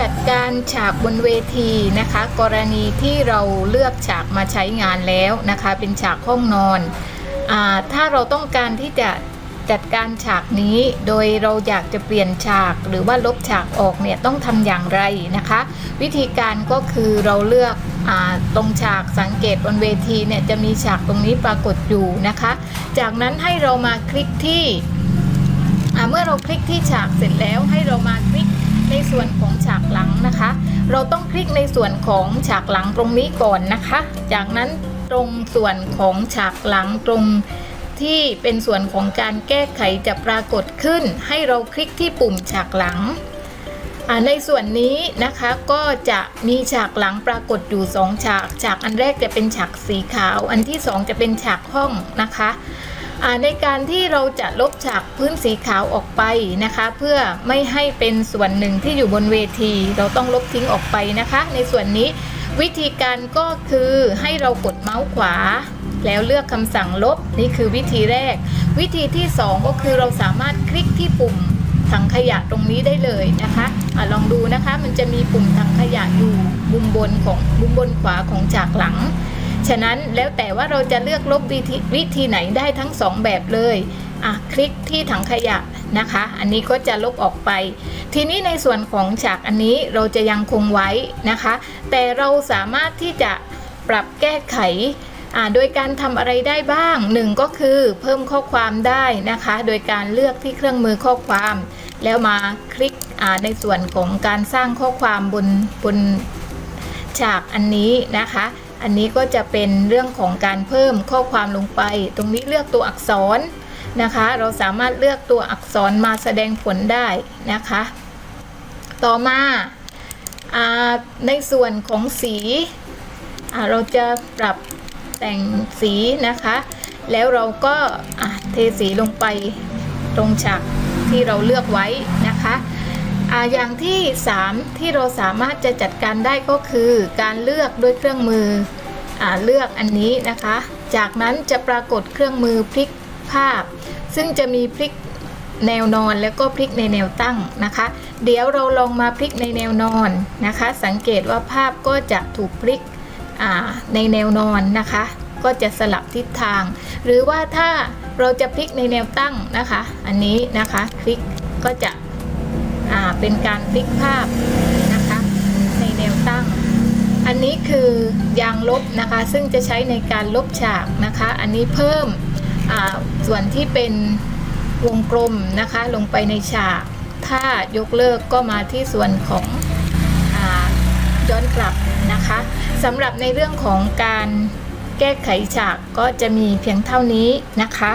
จัดการฉากบนเวทีนะคะ กรณีที่เราเลือกฉากมาใช้งานแล้วนะคะ เป็นฉากห้องนอนอถ้าเราต้องการที่จะจัดการฉากนี้โดยเราอยากจะเปลี่ยนฉากหรือว่าลบฉากออกเนี่ยต้องทำอย่างไรนะคะ วิธีการก็คือเราเลือกอตรงฉากสังเกตบนเวทีเนี่ยจะมีฉากตรงนี้ปรากฏอยู่นะคะ จากนั้นให้เรามาคลิกที่เมื่อเราคลิกที่ฉากเสร็จแล้วให้เรามาคลิก ในส่วนของฉากหลังนะคะ เราต้องคลิกในส่วนของฉากหลังตรงนี้ก่อนนะคะ จากนั้นตรงส่วนของฉากหลังตรงที่เป็นส่วนของการแก้ไขจะปรากฏขึ้น ให้เราคลิกที่ปุ่มฉากหลังในส่วนนี้นะคะก็จะมีฉากหลังปรากฏอยู่สองฉาก ฉากอันแรกจะเป็นฉากสีขาว อันที่สองจะเป็นฉากห้องนะคะ ในการที่เราจะลบฉากพื้นสีขาวออกไปนะคะ เพื่อไม่ให้เป็นส่วนหนึ่งที่อยู่บนเวที เราต้องลบทิ้งออกไปนะคะ ในส่วนนี้วิธีการก็คือให้เรากดเมาส์ขวา แล้วเลือกคำสั่งลบนี่คือวิธีแรก วิธีที่สองก็คือเราสามารถคลิกที่ปุ่มถังขยะตรงนี้ได้เลยนะคะอะลองดูนะคะมันจะมีปุ่มถังขยะอยู่มุมบนของมุมบนขวาของฉากหลัง ฉะนั้นแล้วแต่ว่าเราจะเลือกลบวิธีวิธีไหนได้ทั้งสองแบบเลยอะคลิกที่ถังขยะนะคะ อันนี้ก็จะลบออกไป ทีนี้ในส่วนของฉากอันนี้เราจะยังคงไว้นะคะ แต่เราสามารถที่จะปรับแก้ไขอ่าโดยการทำอะไรได้บ้างหนึ่งก็คือเพิ่มข้อความได้นะคะ โดยการเลือกที่เครื่องมือข้อความ แล้วมาคลิกอ่าในส่วนของการสร้างข้อความบนบนฉากอันนี้นะคะ อันนี้ก็จะเป็นเรื่องของการเพิ่มข้อความลงไป ตรงนี้เลือกตัวอักษรนะคะ เราสามารถเลือกตัวอักษรมาแสดงผลได้นะคะ ต่อมาอาในส่วนของสีเราจะปรับแต่งสีนะคะ แล้วเราก็เทสีลงไปตรงฉากที่เราเลือกไว้นะคะ อาอย่างที่ 3 ที่เราสามารถจะจัดการได้ก็คือการเลือกด้วยเครื่องมืออเลือกอันนี้นะคะ จากนั้นจะปรากฏเครื่องมือพลิกภาพ ซึ่งจะมีพลิกแนวนอนแล้วก็พลิกในแนวตั้งนะคะ เดี๋ยวเราลองมาพลิกในแนวนอนนะคะ สังเกตว่าภาพก็จะถูกพลิกในแนวนอนนะคะ ก็จะสลับทิศทาง หรือว่าถ้าเราจะพลิกในแนวตั้งนะคะ อันนี้นะคะคลิกก็จะ อ่าเป็นการพลิกภาพนะคะในแนวตั้ง อันนี้คือยางลบนะคะซึ่งจะใช้ในการลบฉากนะคะ อันนี้เพิ่มส่วนที่เป็นวงกลมนะคะลงไปในฉาก ถ้ายกเลิกก็มาที่ส่วนของอย้อนกลับนะคะสำหรับในเรื่องของการแก้ไขฉากก็จะมีเพียงเท่านี้นะคะ